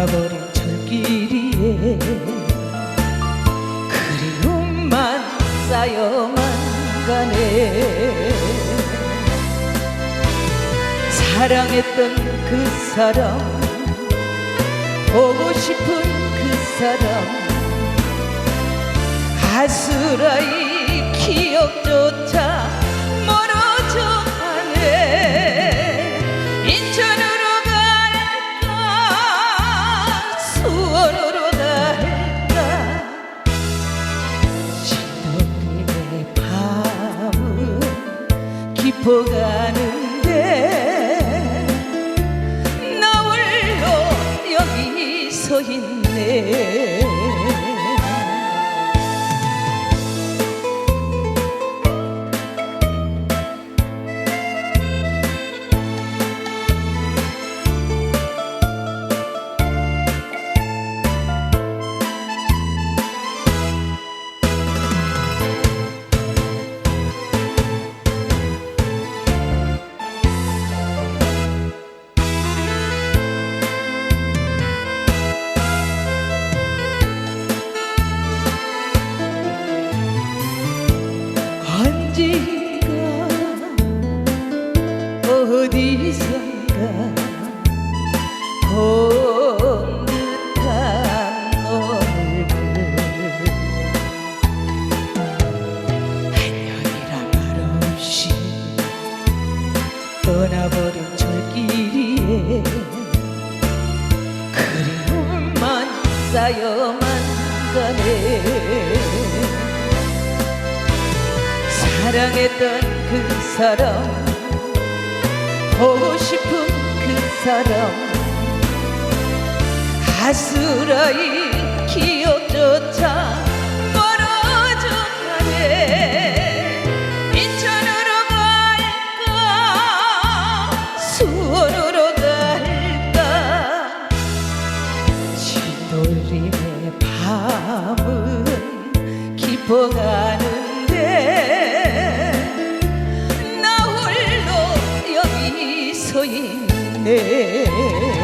떠나버린 철길이에 그리움만 쌓여만 가네. 사랑했던 그 사람 보고 싶은 그 사람 아스라이 기억조차 깊어가는데 나 홀로 여기 서 있네 어디선가 본 듯한 얼굴 안녕이라 말없이 떠나버린 철길이에 그리움만 쌓여만 가네 사랑했던 그 사람 보고 싶은 그 사람. 아스라이 기억조차 멀어져 가네. 인천으로 갈까? 수원으로 갈까? 진돌림의 밤은 깊어가는 রাধে